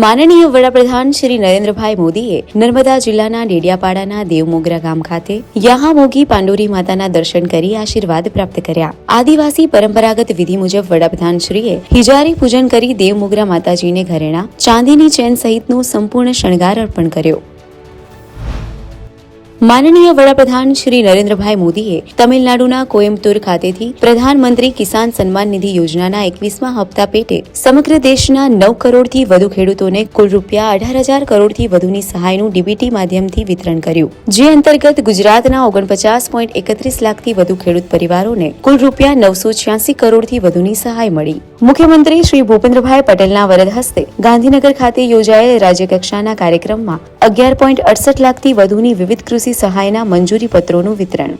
માનનીય વડાપ્રધાન શ્રી નરેન્દ્રભાઈ મોદીએ નર્મદા જિલ્લાના ડેડિયાપાડાના દેવમોગરા ગામ ખાતે યહામોગી પાંડોરી માતાના દર્શન કરી આશીર્વાદ પ્રાપ્ત કર્યા. આદિવાસી પરંપરાગત વિધિ મુજબ વડાપ્રધાન શ્રીએ હિજારી પૂજન કરી દેવમોગરા માતાજીને ઘરેણા, ચાંદીની ચેન સહિતનો સંપૂર્ણ શણગાર અર્પણ કર્યો. માનનીય વડાપ્રધાન શ્રી નરેન્દ્રભાઈ મોદીએ તમિલનાડુના કોયમ્બતુર ખાતેથી પ્રધાનમંત્રી કિસાન સન્માન નિધિ યોજનાના એકવીસમા હપ્તા પેટે સમગ્ર દેશના નવ કરોડથી વધુ ખેડૂતોને કુલ રૂપિયા અઢાર હજાર કરોડથી વધુની સહાયનું ડીબીટી માધ્યમથી વિતરણ કર્યું. જે અંતર્ગત ગુજરાતના ઓગણપચાસ પોઈન્ટ એકત્રીસ લાખથી વધુ ખેડૂત પરિવારોને કુલ રૂપિયા નવસો છ્યાસી કરોડથી વધુની સહાય મળી. મુખ્યમંત્રી શ્રી ભૂપેન્દ્રભાઈ પટેલના વરદ હસ્તે ગાંધીનગર ખાતે યોજાયેલ રાજ્યકક્ષાના કાર્યક્રમમાં અગિયાર પોઈન્ટ અડસઠ લાખથી વધુની વિવિધ કૃષિ સહાયના મંજૂરી પત્રોનું વિતરણ.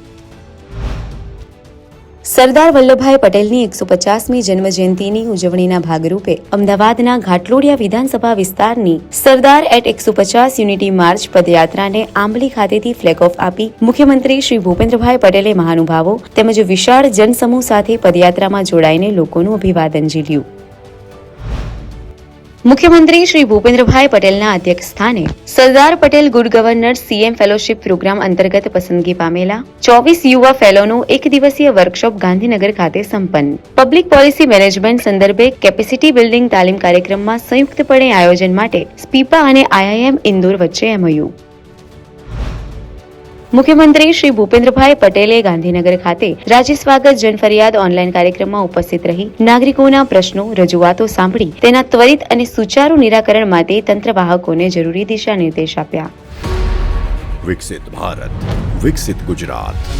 સરદાર વલ્લભભાઈ પટેલની એકસો પચાસમી જન્મજયંતિની ઉજવણીના ભાગરૂપે અમદાવાદના ઘાટલોડિયા વિધાનસભા વિસ્તારની સરદાર એટ એકસો પચાસ યુનિટી માર્ચ પદયાત્રાને આંબલી ખાતેથી ફ્લેગ ઓફ આપી મુખ્યમંત્રી શ્રી ભૂપેન્દ્રભાઈ પટેલે મહાનુભાવો તેમજ વિશાળ જનસમૂહ સાથે પદયાત્રામાં જોડાઈને લોકોનું અભિવાદન ઝીલ્યું. મુખ્યમંત્રી શ્રી ભૂપેન્દ્રભાઈ પટેલના અધ્યક્ષ સ્થાને Sardar Patel good governor CM fellowship programme અંતર્ગત પસંદગી પામેલા ચોવીસ યુવા ફેલોનો એક દિવસીય વર્કશોપ ગાંધીનગર ખાતે સંપન્ન. પબ્લિક પોલિસી મેનેજમેન્ટ સંદર્ભે કેપેસિટી બિલ્ડિંગ તાલીમ કાર્યક્રમમાં સંયુક્તપણે આયોજન માટે સ્પીપા અને આઈઆઈએમ ઇન્દોર વચ્ચે એમઓયુ મુખ્યમંત્રી શ્રી ભૂપેન્દ્રભાઈ પટેલે ગાંધીનગર ખાતે રાજ્ય સ્વાગત જનફરિયાદ ઓનલાઈન કાર્યક્રમમાં ઉપસ્થિત રહી નાગરિકોના પ્રશ્નો, રજૂઆતો સાંભળી તેના ત્વરિત અને સુચારુ નિરાકરણ માટે તંત્રવાહકોને જરૂરી દિશા નિર્દેશ આપ્યા. વિકસિત ભારત, વિકસિત ગુજરાત.